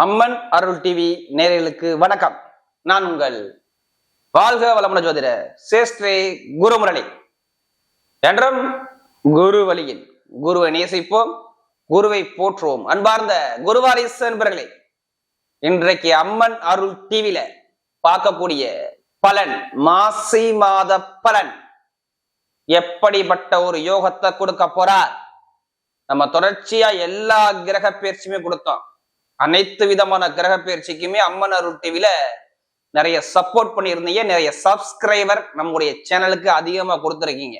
அம்மன் அருள் TV நேயர்களுக்கு வணக்கம். நான் உங்கள் வாழ்க வளமுன ஜோதிட சேஷ்டே குருமுரளி. என்றும் குரு வழியில் குருவை நேசிப்போம் குருவை போற்றுவோம். அன்பார்ந்த குருவாரிசு என்பர்களே இன்றைக்கு அம்மன் அருள் டிவியில பார்க்கக்கூடிய பலன் மாசி மாத பலன். எப்படிப்பட்ட ஒரு யோகத்தை கொடுக்க போறார்? நம்ம தொடர்ச்சியா எல்லா கிரக பயிற்சியுமே கொடுத்தோம். அனைத்து விதமான கிரக பயிற்சிக்குமே அம்மன் அருள் டிவில நிறைய சப்போர்ட் பண்ணியிருந்தீங்க. நிறைய சப்ஸ்கிரைபர் நம்முடைய சேனலுக்கு அதிகமா கொடுத்துருக்கீங்க.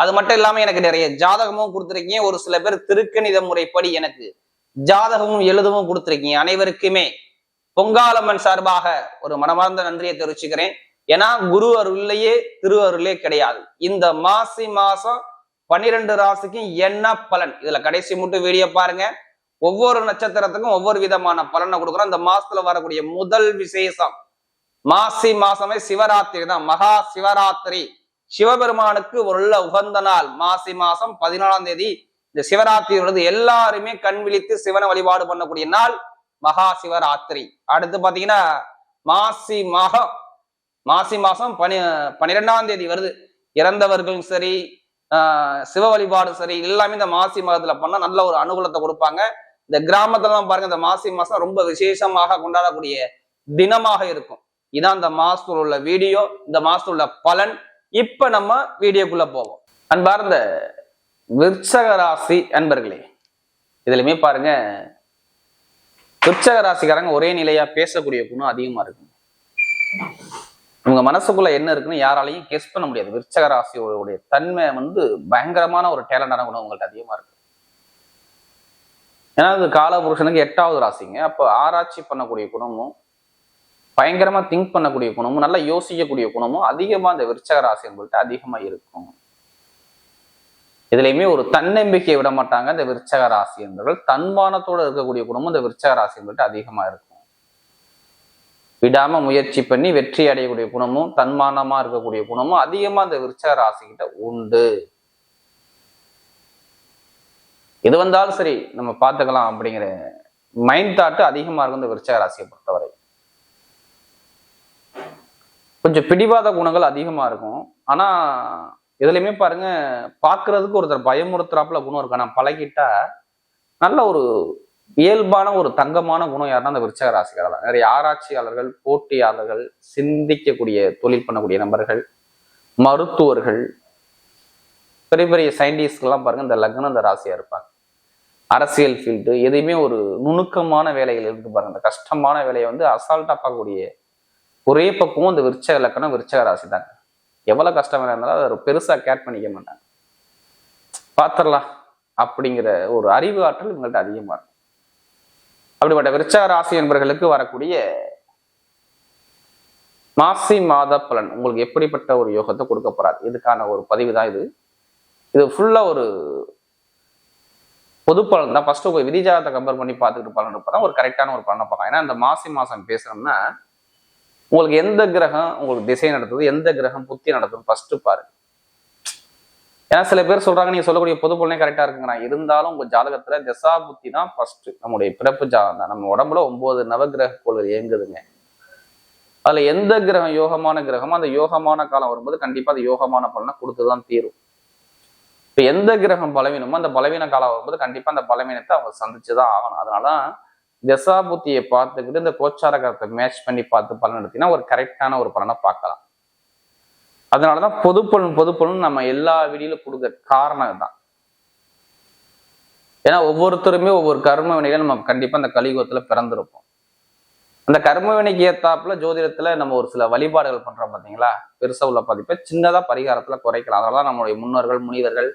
அது மட்டும் இல்லாமல் எனக்கு நிறைய ஜாதகமும் கொடுத்துருக்கீங்க. ஒரு சில பேர் திருக்கணித முறைப்படி எனக்கு ஜாதகமும் எழுதவும் கொடுத்துருக்கீங்க. அனைவருக்குமே பொங்காலம்மன் சார்பாக ஒரு மனமார்ந்த நன்றியை தெரிவிச்சுக்கிறேன். ஏன்னா குரு அருள்லையே திரு அருளே கிடையாது. இந்த மாசி மாசம் பன்னிரெண்டு ராசிக்கும் என்ன பலன்? இதுல கடைசி மட்டும் வீடியோ பாருங்க. ஒவ்வொரு நட்சத்திரத்துக்கும் ஒவ்வொரு விதமான பலனை கொடுக்குறோம். அந்த மாசத்துல வரக்கூடிய முதல் விசேஷம். மாசி மாசமே சிவராத்திரி தான். மகா சிவராத்திரி. சிவபெருமானுக்கு உள்ள உகந்த நாள். மாசி மாசம் பதினாலாம் தேதி. இந்த சிவராத்திரி உள்ளது எல்லாருமே கண் விழித்து சிவனை வழிபாடு பண்ணக்கூடிய நாள் மகா சிவராத்திரி. அடுத்து பாத்தீங்கன்னா மாசி மாகம். மாசி மாசம் பனி பன்னிரெண்டாம் தேதி வருது. இறந்தவர்களும் சரி ஆஹ் சிவ வழிபாடும் சரி எல்லாமே இந்த மாசி மாதத்துல பண்ணா நல்ல ஒரு அனுகூலத்தை கொடுப்பாங்க. இந்த கிராமத்துலலாம் பாருங்க இந்த மாசி மாசம் ரொம்ப விசேஷமாக கொண்டாடக்கூடிய தினமாக இருக்கும். இதான் இந்த மாசத்துல உள்ள வீடியோ இந்த மாசத்துல உள்ள பலன். இப்ப நம்ம வீடியோக்குள்ள போவோம். அன்பார்ந்த விற்சக ராசி அன்பர்களே இதுலயுமே பாருங்க விற்சக ராசிக்காரங்க ஒரே நிலையா பேசக்கூடிய குணம் அதிகமா இருக்கும். உங்க மனசுக்குள்ள என்ன இருக்குன்னு யாராலையும் கெஸ் பண்ண முடியாது. விருச்சக ராசியோடைய தன்மை வந்து பயங்கரமான ஒரு டேலண்டான குணம் உங்கள்ட்ட அதிகமா இருக்கு ஏன்னா இது காலபுருஷனுக்கு எட்டாவது ராசிங்க. அப்போ ஆராய்ச்சி பண்ணக்கூடிய குணமும் பயங்கரமா திங்க் பண்ணக்கூடிய குணமும் நல்லா யோசிக்கக்கூடிய குணமும் அதிகமா அந்த விருச்சக ராசி உங்கள்ட்ட அதிகமா இருக்கும். இதுலயுமே ஒரு தன்னம்பிக்கையை விட மாட்டாங்க இந்த விருச்சக ராசி என்பவர்கள். தன்மானத்தோட இருக்கக்கூடிய குணமும் இந்த விருச்சக ராசி உங்கள்ட்ட அதிகமா இருக்கும். விடாம முயற்சி பண்ணி வெற்றி அடையக்கூடிய குணமும் தன்மானமா இருக்கக்கூடிய குணமும் அதிகமா இந்த விருச்சக ராசிக்கிட்ட உண்டு. எது வந்தாலும் சரி நம்ம பார்த்துக்கலாம் அப்படிங்கிற மைண்ட் தாட்டு அதிகமாக இருக்கும் இந்த விருச்சக ராசியை பொறுத்தவரை. கொஞ்சம் பிடிவாத குணங்கள் அதிகமாக இருக்கும். ஆனால் எதுலையுமே பாருங்க பார்க்கறதுக்கு ஒருத்தர் பயமுறுத்துறாப்புல குணம் இருக்கு? ஆனால் பழகிட்டா நல்ல ஒரு இயல்பான ஒரு தங்கமான குணம் யாருன்னா அந்த விருச்சக ராசிக்காரர் தான். நிறைய ஆராய்ச்சியாளர்கள் போட்டியாளர்கள் சிந்திக்கக்கூடிய தொழில் பண்ணக்கூடிய நபர்கள் மருத்துவர்கள் பெரிய பெரிய சயின்டிஸ்ட்கெல்லாம் பாருங்க இந்த லக்னம் இந்த ராசியா இருப்பாங்க. அரசியல் ஃபீல்டு எதையுமே ஒரு நுணுக்கமான வேலைகள் இருக்கு பாருங்க. அந்த கஷ்டமான வேலையை வந்து அசால்ட்டா பார்க்கக்கூடிய ஒரே பக்கமும் அந்த விருச்சக லக்கணம் விருச்சக ராசி தாங்க. எவ்வளவு கஷ்டம் இருந்தாலும் அதை பெருசா கேர் பண்ணிக்க மாட்டாங்க. பார்த்துடலாம் அப்படிங்கிற ஒரு அறிவு ஆற்றல் இவங்கள்ட்ட அதிகமாக இருக்கும் அப்படிப்பட்ட விருச்சக ராசி என்பவர்களுக்கு வரக்கூடிய மாசி மாத பலன் உங்களுக்கு எப்படிப்பட்ட ஒரு யோகத்தை கொடுக்க போறார்? இதுக்கான ஒரு பதிவு தான் இது. இது ஃபுல்லா ஒரு பொது பலன் தான். ஃபர்ஸ்ட் போய் விதிஜாதத்தை கம்பேர் பண்ணி பார்த்துக்கிட்டு பலன் இருப்பதான் ஒரு கரெக்டான ஒரு பலனை பார்க்கலாம். ஏன்னா இந்த மாசி மாசம் பேசுறோம்னா உங்களுக்கு எந்த கிரகம் உங்களுக்கு திசை நடத்துது எந்த கிரகம் புத்தி நடத்துது ஃபர்ஸ்ட் பாரு ஏன்னா சில பேர் சொல்றாங்க நீங்க சொல்லக்கூடிய பொது பலனே கரெக்டா இருக்குங்கிறாங்க இருந்தாலும் உங்க ஜாதகத்துல திசா புத்தி தான் ஃபர்ஸ்ட் நம்முடைய பிறப்பு ஜாதகம் தான். நம்ம உடம்புல ஒன்பது நவகிரக கோள்கள் இயங்குதுங்க. அதுல எந்த கிரகம் யோகமான கிரகமோ அந்த யோகமான காலம் வரும்போது கண்டிப்பா அது யோகமான பலனை கொடுத்துதான் தீரும். இப்ப எந்த கிரகம் பலவீனமோ அந்த பலவீன காலம் வரும்போது கண்டிப்பா அந்த பலவீனத்தை அவங்க சந்திச்சு தான் ஆகணும். அதனாலதான் தசா புத்தியை பார்த்துக்கிட்டு இந்த கோச்சார கிரகத்தை மேட்ச் பண்ணி பார்த்து பலன் எடுத்தீங்கன்னா ஒரு கரெக்டான ஒரு பலனை பார்க்கலாம். அதனாலதான் தான் பொதுப்பலன் பொதுப்பலன் நம்ம எல்லா வீடியிலும் கொடுக்க காரணம் தான் ஏன்னா ஒவ்வொருத்தருமே ஒவ்வொரு கர்ம வினையில நம்ம கண்டிப்பா அந்த கலியுகத்தில் பிறந்திருப்போம். அந்த கர்ம வினைக்கு ஏத்தாப்புல ஜோதிடத்துல நம்ம ஒரு சில வழிபாடுகள் பண்றோம் பார்த்தீங்களா பெருசா உள்ள பதிப்பை சின்னதா பரிகாரத்துல குறைக்கலாம். அதனால நம்மளுடைய முன்னோர்கள் முனிவர்கள்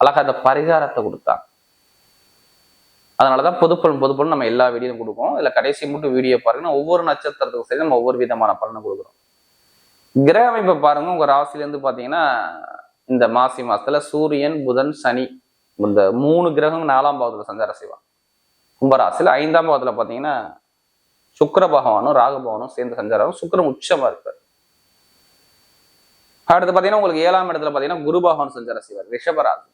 அழகா அந்த பரிகாரத்தை கொடுத்தாங்க. அதனாலதான் பொதுப்பலன் பொதுப்பலன் நம்ம எல்லா வீடியும் கொடுப்போம். இதுல கடைசி மட்டும் வீடியோ பாருங்க. ஒவ்வொரு நட்சத்திரத்துக்கும் சரி நம்ம ஒவ்வொரு விதமான பலனை கொடுக்குறோம். கிரக அமைப்பை பாருங்க. உங்க ராசிலேருந்து இருந்து பாத்தீங்கன்னா இந்த மாசி மாசத்துல சூரியன் புதன் சனி இந்த மூணு கிரகம் நாலாம் பாவத்துல சஞ்சாரம் செய்வான் கும்பராசில ஐந்தாம் பாவத்துல பாத்தீங்கன்னா சுக்கர பகவானும் ராகு பகவானும் சேர்ந்து சஞ்சாரம். சுக்கரம் உச்சமா இருப்பார். அடுத்து பாத்தீங்கன்னா உங்களுக்கு ஏழாம் இடத்துல பாத்தீங்கன்னா குரு பகவான் சஞ்சாரம் செய்வார். ரிஷபராசி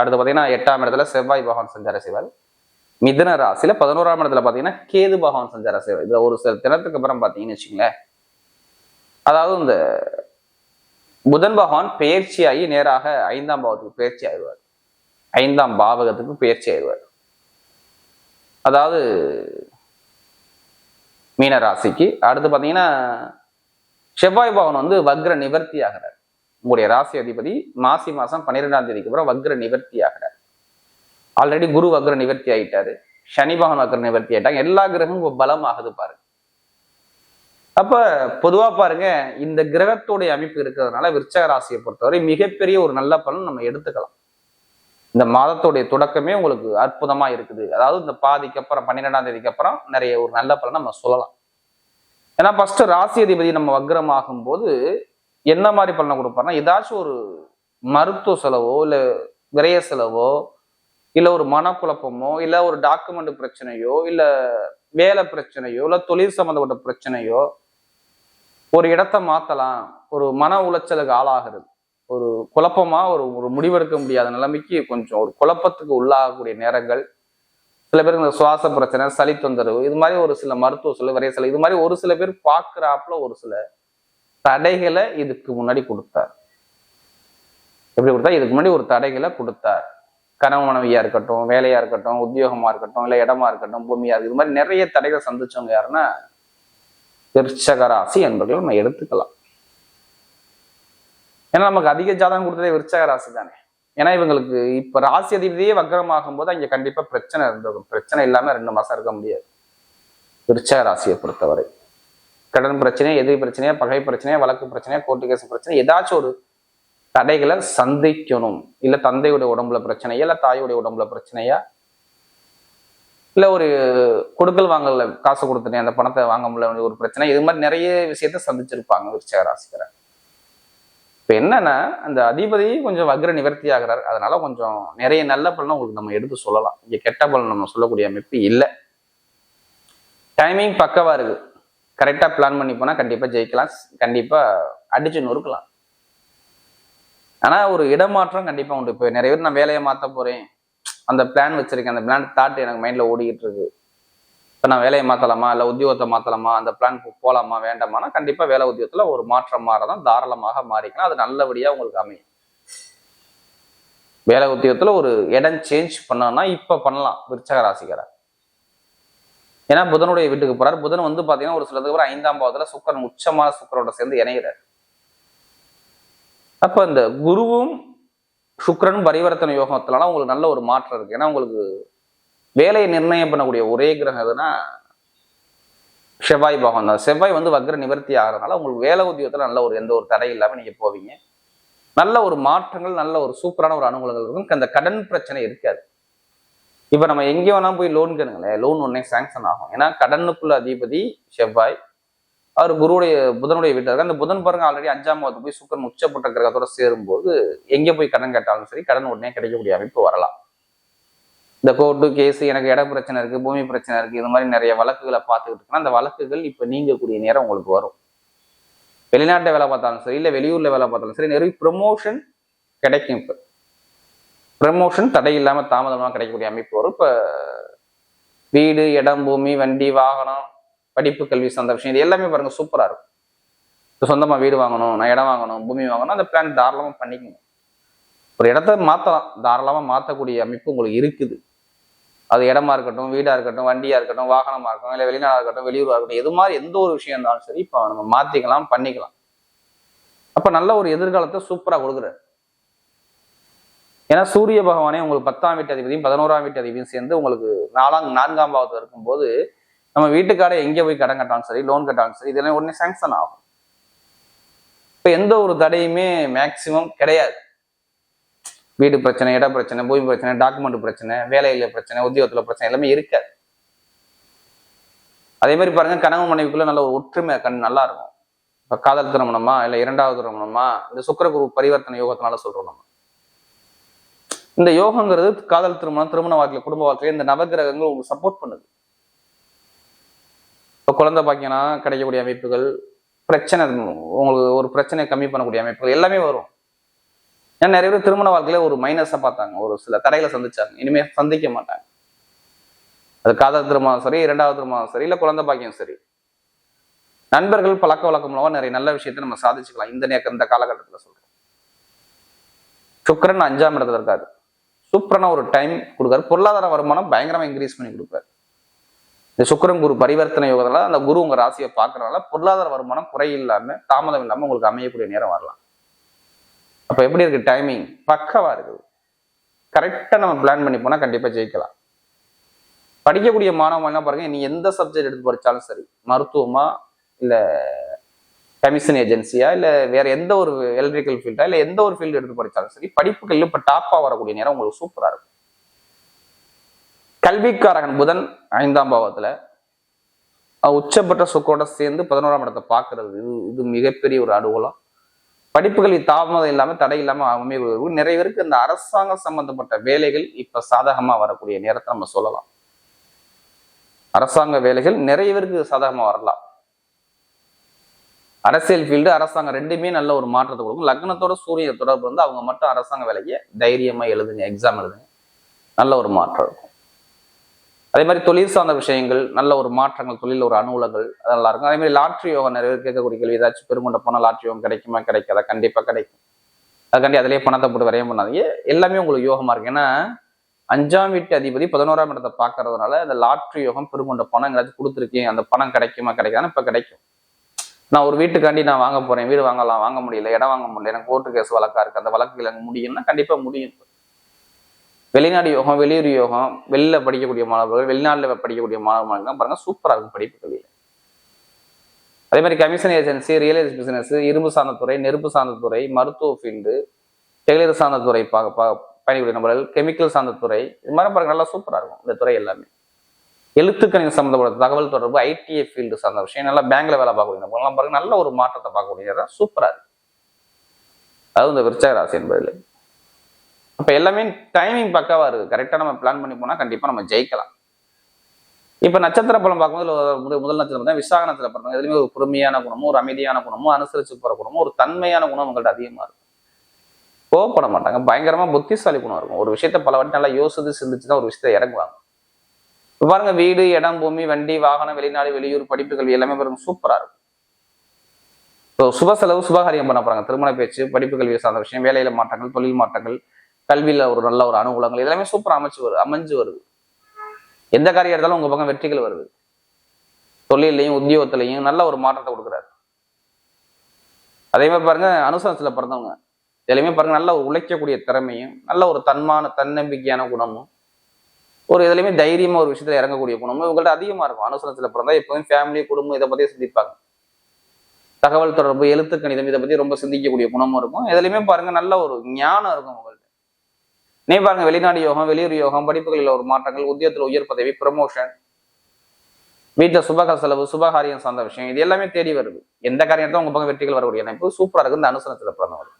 அடுத்து பாத்தீங்கன்னா எட்டாம் இடத்துல செவ்வாய் பகவான் சஞ்சார செய்வார் மிதன ராசியில பதினோராம் இடத்துல பாத்தீங்கன்னா கேது பகவான் சஞ்சார சேவை இதுல ஒரு சில தினத்துக்கு அப்புறம் பாத்தீங்கன்னு வச்சுங்களேன் அதாவது இந்த புதன் பகவான் பெயர்ச்சியாகி நேராக ஐந்தாம் பாவத்துக்கு பெயர்ச்சி ஆயிடுவார். ஐந்தாம் பாவகத்துக்கு பெயர்ச்சி ஆயிடுவார். அதாவது மீன ராசிக்கு அடுத்து பாத்தீங்கன்னா செவ்வாய் பவன் வந்து வக்ர நிவர்த்தி ஆகிறார் உங்களுடைய ராசி அதிபதி மாசி மாசம் பன்னிரெண்டாம் தேதிக்கு அப்புறம் வக்ர நிவர்த்தி ஆகிறார். ஆல்ரெடி குரு வக்ர நிவர்த்தி ஆயிட்டாரு. சனி பகவான் வக்ர நிவர்த்தி ஆயிட்டாங்க. எல்லா கிரகமும் பலம் ஆகுது பாருங்க. அப்ப பொதுவா பாருங்க இந்த கிரகத்துடைய அமைப்பு இருக்கிறதுனால விருச்சக ராசியை பொறுத்தவரை மிகப்பெரிய ஒரு நல்ல பலன் நம்ம எடுத்துக்கலாம். இந்த மாதத்துடைய தொடக்கமே உங்களுக்கு அற்புதமா இருக்குது. அதாவது இந்த பாதிக்கு அப்புறம் பன்னிரெண்டாம் தேதிக்கு அப்புறம் நிறைய ஒரு நல்ல பலன் நம்ம சொல்லலாம். ஏன்னா ஃபர்ஸ்ட் ராசி அதிபதி நம்ம வக்ரம் ஆகும்போது என்ன மாதிரி பலனை கொடுப்பாருன்னா ஏதாச்சும் ஒரு மருத்துவ செலவோ இல்லை விரைய செலவோ இல்லை ஒரு மனக்குழப்பமோ இல்லை ஒரு டாக்குமெண்ட் பிரச்சனையோ இல்லை வேலை பிரச்சனையோ இல்லை தொழில் சம்மந்தப்பட்ட பிரச்சனையோ ஒரு இடத்த மாத்தலாம். ஒரு மன உளைச்சலுக்கு ஆளாகிறது. ஒரு குழப்பமா ஒரு ஒரு முடிவெடுக்க முடியாத நிலைமைக்கு கொஞ்சம் ஒரு குழப்பத்துக்கு உள்ளாகக்கூடிய நேரங்கள். சில பேருக்கு இந்த சுவாச பிரச்சனை சளி தொந்தரவு இது மாதிரி ஒரு சில மருத்துவ செலவு விரைய செலவு இது மாதிரி ஒரு சில பேர் பார்க்குறாப்புல ஒரு சில தடைகளை இதுக்கு முன்னாடி கொடுத்தார். எப்படி கொடுத்தா இதுக்கு முன்னாடி ஒரு தடைகளை கொடுத்தார். கனவு மனைவியா இருக்கட்டும் வேலையா இருக்கட்டும் உத்தியோகமா இருக்கட்டும் இல்லை இடமா இருக்கட்டும் பூமியா இருக்கு இது மாதிரி நிறைய தடைகளை சந்திச்சவங்க யாருன்னா விருச்சகராசி என்பர்கள் நம்ம எடுத்துக்கலாம். ஏன்னா நமக்கு அதிக ஜாதகம் கொடுத்ததே விருச்சக ராசி தானே. ஏன்னா இவங்களுக்கு இப்ப ராசி அதிபதியே வக்கரமாகும் போது அங்க கண்டிப்பா பிரச்சனை இருந்திருக்கும். பிரச்சனை இல்லாம ரெண்டு மாசம் இருக்க முடியாது. விருச்சக ராசியை பொறுத்தவரை. கடன் பிரச்சனை எதிரி பிரச்சனையா பகை பிரச்சனையா வழக்கு பிரச்சனையா கோர்ட்டு கேஸ் பிரச்சனை ஏதாச்சும் ஒரு தடைகளை சந்திக்கணும். இல்லை தந்தையுடைய உடம்புல பிரச்சனையா இல்லை தாயுடைய உடம்புல பிரச்சனையா? இல்லை ஒரு கொடுக்கல் வாங்கல காசு கொடுத்துட்டேன் அந்த பணத்தை வாங்க முடியல ஒரு பிரச்சனை. இது மாதிரி நிறைய விஷயத்த சந்திச்சிருப்பாங்க விருச்சக ராசிக்காரன் இப்போ என்னன்னா அந்த அதிபதி கொஞ்சம் வக்ர நிவர்த்தி ஆகிறார். அதனால கொஞ்சம் நிறைய நல்ல பலனை உங்களுக்கு நம்ம எடுத்து சொல்லலாம். இங்கே கெட்ட பலன் நம்ம சொல்லக்கூடிய அமைப்பு இல்லை. டைமிங் பக்கவா இருக்கு. கரெக்டாக பிளான் பண்ணி போனால் கண்டிப்பாக ஜெயிக்கலாம். கண்டிப்பாக அடிச்சு நொறுக்கலாம். ஆனால் ஒரு இடமாற்றம் கண்டிப்பாக உண்டு. இப்போ நிறைய பேர் நான் வேலையை மாற்ற போகிறேன் அந்த பிளான் வச்சுருக்கேன். அந்த பிளான் தாட் எனக்கு மைண்டில் ஓடிக்கிட்டு இருக்கு. இப்போ நான் வேலையை மாற்றலாமா இல்லை உத்தியோகத்தை மாற்றலாமா அந்த பிளான் போகலாமா வேண்டாமானா கண்டிப்பாக வேலை உத்தியோகத்தில் ஒரு மாற்றம் மாறதான் தாராளமாக மாறிக்கலாம். அது நல்லபடியாக உங்களுக்கு அமையும். வேலை உத்தியோகத்தில் ஒரு இடம் சேஞ்ச் பண்ணோன்னா இப்போ பண்ணலாம். விருச்சக ராசிக்காரர். ஏன்னா புதனுடைய வீட்டுக்கு போறாரு. புதன் வந்து பாத்தீங்கன்னா ஒரு சிலதுக்கு அப்புறம் ஐந்தாம் பாவத்துல சுக்கரன் உச்சமான சுக்கரோட சேர்ந்து இணைகிறார் அப்ப இந்த குருவும் சுக்கரனும் பரிவர்த்தனை யோகத்துலலாம் உங்களுக்கு நல்ல ஒரு மாற்றம் இருக்கு. ஏன்னா உங்களுக்கு வேலையை நிர்ணயம் பண்ணக்கூடிய ஒரே கிரகம் எதுனா செவ்வாய் பாகம் தான். செவ்வாய் வந்து வக்ர நிவர்த்தி ஆகிறதுனால உங்களுக்கு வேலை உத்தியோகத்தில் நல்ல ஒரு எந்த ஒரு தடை இல்லாமல் நீங்க போவீங்க. நல்ல ஒரு மாற்றங்கள் நல்ல ஒரு சூப்பரான ஒரு அனுகூலங்கள் இருக்கும். அந்த கடன் பிரச்சனை இருக்காது. இப்போ நம்ம எங்கே வேணா போய் லோன் கேளுங்களேன் லோன் உடனே சாங்ஷன் ஆகும். ஏன்னா கடனுக்குள்ள அதிபதி செவ்வாய் அவர் குருவுடைய புதனுடைய வீட்டில் இருக்கு அந்த புதன் பாருங்க ஆல்ரெடி அஞ்சாம் மாதத்து போய் சுக்கரன் உச்சப்பட்ட கிரகத்தோட சேரும்போது எங்கே போய் கடன் கேட்டாலும் சரி கடன் உடனே கிடைக்கக்கூடிய அமைப்பு வரலாம். இந்த கோர்ட்டு கேஸ் எனக்கு இட பிரச்சனை இருக்குது பூமி பிரச்சனை இருக்குது இது மாதிரி நிறைய வழக்குகளை பார்த்துக்கிட்டு இருக்குன்னா அந்த வழக்குகள் இப்போ நீங்கக்கூடிய நேரம் உங்களுக்கு வரும். வெளிநாட்டில் வேலை பார்த்தாலும் சரி இல்லை வெளியூரில் வேலை பார்த்தாலும் சரி நிறைய ப்ரொமோஷன் கிடைக்கும் இப்போ. ப்ரமோஷன் தடை இல்லாமல் தாமதமாக கிடைக்கக்கூடிய அமைப்பு வரும். இப்போ வீடு இடம் பூமி வண்டி வாகனம் படிப்பு கல்வி சார்ந்த விஷயம் இது எல்லாமே பாருங்க சூப்பராக இருக்கும். இப்போ சொந்தமாக வீடு வாங்கணும் நான் இடம் வாங்கணும் பூமி வாங்கணும் அந்த பிளான் தாராளமாக பண்ணிக்கணும் ஒரு இடத்த மாற்றலாம் தாராளமாக மாற்றக்கூடிய அமைப்பு உங்களுக்கு இருக்குது. அது இடமா இருக்கட்டும் வீடாக இருக்கட்டும் வண்டியாக இருக்கட்டும் வாகனமாக இருக்கட்டும் இல்லை வெளிநாடாக இருக்கட்டும் வெளியூராக இருக்கட்டும் எது மாதிரி எந்த ஒரு விஷயம் இருந்தாலும் சரி இப்போ நம்ம மாற்றிக்கலாம் பண்ணிக்கலாம். அப்போ நல்ல ஒரு எதிர்காலத்தை சூப்பராக கொடுக்குறாரு. ஏன்னா சூரிய பகவானே உங்களுக்கு பத்தாம் வீட்டு அதிபதியும் பதினோராம் வீட்டு அதிபதியும் சேர்ந்து உங்களுக்கு நாலாம் நான்காம் பாவத்தில் இருக்கும்போது நம்ம வீட்டுக்கார எங்கே போய் கடன் கட்டாலும் சரி லோன் கட்டாலும் சரி இதெல்லாம் உடனே சாங்ஷன் ஆகும். இப்போ எந்த ஒரு தடையுமே மேக்சிமம் கிடையாது. வீடு பிரச்சனை இட பிரச்சனை பூமி பிரச்சனை டாக்குமெண்ட் பிரச்சனை வேலையில பிரச்சனை உத்தியோகத்துல பிரச்சனை எல்லாமே இருக்காது. அதே மாதிரி பாருங்க கணவன் மனைவிக்குள்ள நல்ல ஒரு ஒற்றுமை கண் நல்லா இருக்கும். இப்போ காதல் திருமணமா இல்ல இரண்டாவது திருமணமா இந்த சுக்கரகுரு பரிவர்த்தனை யோகத்தினால சொல்றோம் நம்ம. இந்த யோகங்கிறது காதல் திருமணம் திருமண வாழ்க்கையில் குடும்ப வாழ்க்கையில இந்த நவகிரகங்கள் உங்களுக்கு சப்போர்ட் பண்ணுது. இப்போ குழந்தை பாக்கியம்னா கிடைக்கக்கூடிய அமைப்புகள் பிரச்சனை உங்களுக்கு ஒரு பிரச்சனையை கம்மி பண்ணக்கூடிய அமைப்புகள் எல்லாமே வரும். ஏன்னா நிறைய பேர் திருமண வாழ்க்கையில ஒரு மைனஸை பார்த்தாங்க. ஒரு சில தடைகளை சந்திச்சாங்க. இனிமே சந்திக்க மாட்டாங்க. அது காதல் திருமணம் சரி இரண்டாவது திருமணம் சரி இல்லை குழந்தை பாக்கியம் சரி. நண்பர்கள் பழக்க வழக்கம் மூலமாக நிறைய நல்ல விஷயத்தை நம்ம சாதிச்சுக்கலாம். இந்த நேக்க இந்த காலகட்டத்தில் சொல்றேன். சுக்கரன் அஞ்சாம் இடத்துல இருக்காரு. சூப்பரான ஒரு டைம் கொடுக்காரு. பொருளாதார வருமானம் பயங்கரமா இன்க்ரீஸ் பண்ணி கொடுப்பாரு. இந்த சுக்கரன் குரு பரிவர்த்தனை யோகத்துல அந்த குரு உங்க ராசியை பார்க்கறதுனால பொருளாதார வருமானம் குறை தாமதம் இல்லாமல் உங்களுக்கு அமையக்கூடிய நேரம் வரலாம். அப்போ எப்படி இருக்கு டைமிங் பக்கவா இருக்குது கரெக்டா நம்ம பிளான் பண்ணி போனா கண்டிப்பா ஜெயிக்கலாம். படிக்கக்கூடிய மாணவங்கள்லாம் பாருங்க நீ எந்த சப்ஜெக்ட் எடுத்து படித்தாலும் சரி மருத்துவமா இல்லை கமிஷன் ஏஜென்சியா இல்லை வேற எந்த ஒரு எலக்ட்ரிக்கல் ஃபீல்டா இல்லை எந்த ஒரு ஃபீல்டு எடுத்து படித்தாலும் சரி படிப்புகள் இப்போ டாப்பாக வரக்கூடிய நேரம் உங்களுக்கு சூப்பராக இருக்கும். கல்விக்காரகன் புதன் ஐந்தாம் பாவத்தில் உச்சப்பட்ட சுக்கரோட சேர்ந்து பதினோராம் இடத்தை பார்க்கறது. இது இது மிகப்பெரிய ஒரு அனுகூலம். படிப்புகளில் தாமதம் இல்லாமல் தடை இல்லாமல் அமைவது நிறைய பேருக்கு இந்த அரசாங்கம் சம்பந்தப்பட்ட வேலைகள் இப்போ சாதகமாக வரக்கூடிய நேரத்தை நம்ம சொல்லலாம். அரசாங்க வேலைகள் நிறைய பேருக்கு சாதகமாக வரலாம். அரசியல் ஃபீல்டு அரசாங்கம் ரெண்டுமே நல்ல ஒரு மாற்றத்தை கொடுக்கும். லக்னத்தோட சூரிய தொடர்பு வந்து அவங்க மட்டும் அரசாங்க வேலையை தைரியமா எழுதுங்க எக்ஸாம் எழுதுங்க. நல்ல ஒரு மாற்றம் இருக்கும். அதே மாதிரி தொழில் சார்ந்த விஷயங்கள் நல்ல ஒரு மாற்றங்கள் தொழில் ஒரு அனுகூலங்கள் அதெல்லாம் இருக்கும். அதே மாதிரி லாட்ரி யோகம் நிறைய பேர் கேட்கக்கூடிய கேள்வி ஏதாச்சும் பெருங்கொண்ட போனால் லாட்ரி யோகம் கிடைக்குமா கிடைக்காதா? கண்டிப்பா கிடைக்கும். அதுக்காண்டி அதிலேயே பணத்தை போட்டு வரைய பண்ணாதீங்க. எல்லாமே உங்களுக்கு யோகமா இருக்கு. ஏன்னா அஞ்சாம் வீட்டு அதிபதி பதினோராம் இடத்தை பார்க்கறதுனால அந்த லாட்ரி யோகம் பெருங்கொண்ட பணம் எங்கேயாச்சும் கொடுத்துருக்கேன் அந்த பணம் கிடைக்குமா கிடைக்காதுன்னு இப்ப கிடைக்கும். நான் ஒரு வீட்டுக்காண்டி நான் வாங்க போறேன் வீடு வாங்கலாம் வாங்க முடியல இடம் வாங்க முடியல எனக்கு கோர்ட்டு கேஸ் வழக்கா இருக்கு. அந்த வழக்குகள் எனக்கு முடியும்னா கண்டிப்பா முடியும். வெளிநாடு யோகம் வெளியூர் யோகம் வெளியில படிக்கக்கூடிய மாணவர்கள் வெளிநாட்டுல படிக்கக்கூடிய மாணவர்கள் தான் பாருங்க சூப்பரா இருக்கும் படிப்பு கல்வியில். அதே மாதிரி commission agency real estate business இரும்பு சார்ந்த துறை நெருப்பு சார்ந்த துறை மருத்துவ ஃபீல்டு டெய்லர் சார்ந்த துறை பா பயணிக்கூடிய நபர்கள் கெமிக்கல் சார்ந்த துறை இது மாதிரி பாருங்க நல்லா சூப்பரா இருக்கும் இந்த துறை எல்லாமே. எழுத்துக்கணித சம்மந்தப்பட்ட தகவல் தொடர்பு ஐடிஐ ஃபீல்டு சார்ந்த விஷயம் நல்லா பேங்க்ல வேலை பார்க்கக்கூடிய போகலாம் பாருங்க நல்ல ஒரு மாற்றத்தை பார்க்கக்கூடிய சூப்பராக சூப்பரா இருக்கு. அதாவது இந்த விருச்சக ராசி என்பதில். அப்போ எல்லாமே டைமிங் பக்காவாக இருக்குது கரெக்டாக நம்ம பிளான் பண்ணி போனால் கண்டிப்பாக நம்ம ஜெயிக்கலாம். இப்போ நட்சத்திர பலம் பார்க்கும்போது முதல் முதல் நட்சத்திரம் தான் விசாக நட்சத்திரம் பிறந்தவங்க எதுவுமே ஒரு பொறுமையான குணமும் ஒரு அமைதியான குணமும் அனுசரித்து போகிற குணமும் ஒரு தன்மையான குணம் உங்கள்கிட்ட அதிகமாக இருக்கும். கோவப்பட மாட்டாங்க. பயங்கரமாக புத்திசாலி குணம் இருக்கும். ஒரு விஷயத்த பல வாட்டி நல்லா யோசித்து சிந்திச்சு தான் ஒரு விஷயத்தை இறங்குவாங்க இப்போ பாருங்க வீடு இடம் பூமி வண்டி வாகனம் வெளிநாடு வெளியூர் படிப்பு கல்வி எல்லாமே பாருங்க சூப்பராக இருக்கும். இப்போ சுப செலவு சுபகாரியம் பண்ண போறாங்க. திருமண பேச்சு படிப்பு கல்வி சார்ந்த விஷயம் வேலையில மாற்றங்கள் தொழில் மாற்றங்கள் கல்வியில ஒரு நல்ல ஒரு அனுகூலங்கள் எல்லாமே சூப்பராக அமைச்சு வருது அமைஞ்சு வருது. எந்த காரியம் எடுத்தாலும் உங்க பக்கம் வெற்றிகள் வருது. தொழிலையும் உத்தியோகத்திலையும் நல்ல ஒரு மாற்றத்தை கொடுக்குறாரு. அதே மாதிரி பாருங்க அனுசரத்தில் பிறந்தவங்க. இதுலையுமே பாருங்க நல்ல ஒரு உழைக்கக்கூடிய திறமையும் நல்ல ஒரு தன்மான தன்னம்பிக்கையான குணமும் ஒரு இதுலையுமே தைரியமா ஒரு விஷயத்துல இறங்கக்கூடிய குணமும் இவங்கள்ட்ட அதிகமா இருக்கும். அனுசரத்துல பிறந்தா எப்போதும் ஃபேமிலி குடும்பம் இதை பற்றி சிந்திப்பாங்க. தகவல் தொடர்பு எழுத்து கணிதம் இதை பத்தி ரொம்ப சிந்திக்கக்கூடிய குணமும் இருக்கும். எதுலையுமே பாருங்க நல்ல ஒரு ஞானம் இருக்கும் உங்கள்கிட்ட நீ பாருங்க வெளிநாடு யோகம் வெளியூர் யோகம் படிப்புகளில் ஒரு மாற்றங்கள் உத்தியத்தில் உயர் பதவி ப்ரமோஷன் வீட்டில் சுபக செலவு சுபகாரியம் சார்ந்த விஷயம் இது எல்லாமே தேடி வருது. எந்த காரியத்தையும் உங்க பக்கம் வெற்றிகள் வரக்கூடிய அமைப்பு சூப்பராக இருக்கு. இந்த அனுசரத்தில் பிறந்தவங்க.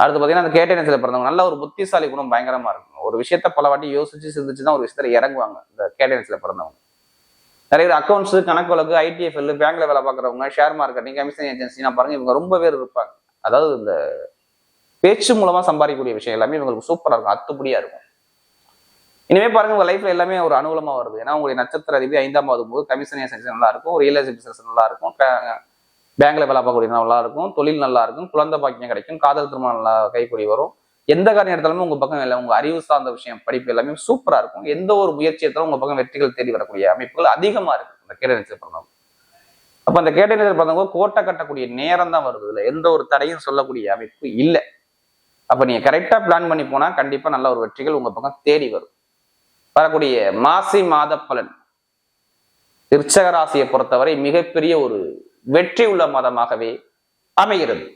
அடுத்து பார்த்தீங்கன்னா அந்த கேட்டனத்துல பிறந்தவங்க. நல்ல ஒரு புத்திசாலி குணம் பயங்கரமா இருக்கும். ஒரு விஷயத்த பல வாட்டி யோசிச்சு சிந்திச்சு தான் ஒரு விஷயத்துல இறங்குவாங்க இந்த கேடன்ஸ்ல பிறந்தவங்க. நிறைய பேர் அக்கௌண்ட்ஸ் கணக்கு வழக்கு ஐடிஎஃப்எல் பேங்க்ல வேலை பார்க்குறவங்க ஷேர் மார்க்கெட்டிங் கமிஷன் ஏஜென்சினா பாருங்க இவங்க ரொம்ப பேர் இருப்பாங்க. அதாவது இந்த பேச்சு மூலமா சம்பாதிக்கக்கூடிய விஷயம் எல்லாமே இவங்களுக்கு சூப்பரா இருக்கும் அத்துப்படியா இருக்கும். இனிமே பாருங்க உங்க லைஃப்ல எல்லாமே ஒரு அனுகூலமா வருது. ஏன்னா உங்களுடைய நட்சத்திர அதிபதி ஐந்தாம் போது கமிஷன் ஏஜென்சி நல்லா இருக்கும் ரியல் எஸ்டேட் பிசினஸ் நல்லா இருக்கும் பேங்க்ல வேலை பார்க்கக்கூடிய நல்லா இருக்கும் தொழில் நல்லா இருக்கும் குழந்தை பாக்கியம் கிடைக்கும் காதல் திருமணம் நல்லா கைக்கூடி வரும். எந்த காரியம் எடுத்தாலுமே உங்க பக்கம் இல்லை. உங்க அறிவு சார்ந்த விஷயம் படிப்பு எல்லாமே சூப்பரா இருக்கும். எந்த ஒரு முயற்சி எடுத்தாலும் உங்க பக்கம் வெற்றிகள் தேடி வரக்கூடிய அமைப்புகள் அதிகமா இருக்கு. இந்த கேட்டரிச்சல் பிறந்தவங்க அப்ப அந்த கேட்டரிச்சல் பிறந்தவங்க கோட்டை கட்டக்கூடிய நேரம் தான் வருது. இல்லை எந்த ஒரு தடையும் சொல்லக்கூடிய அமைப்பு இல்லை. அப்ப நீங்க கரெக்டா பிளான் பண்ணி போனா கண்டிப்பா நல்ல ஒரு வெற்றிகள் உங்க பக்கம் தேடி வரும். வரக்கூடிய மாசி மாத பலன். விருச்சக ராசியை பொறுத்தவரை மிகப்பெரிய ஒரு வெற்றி உள்ள மாதமாகவே அமைகிறது.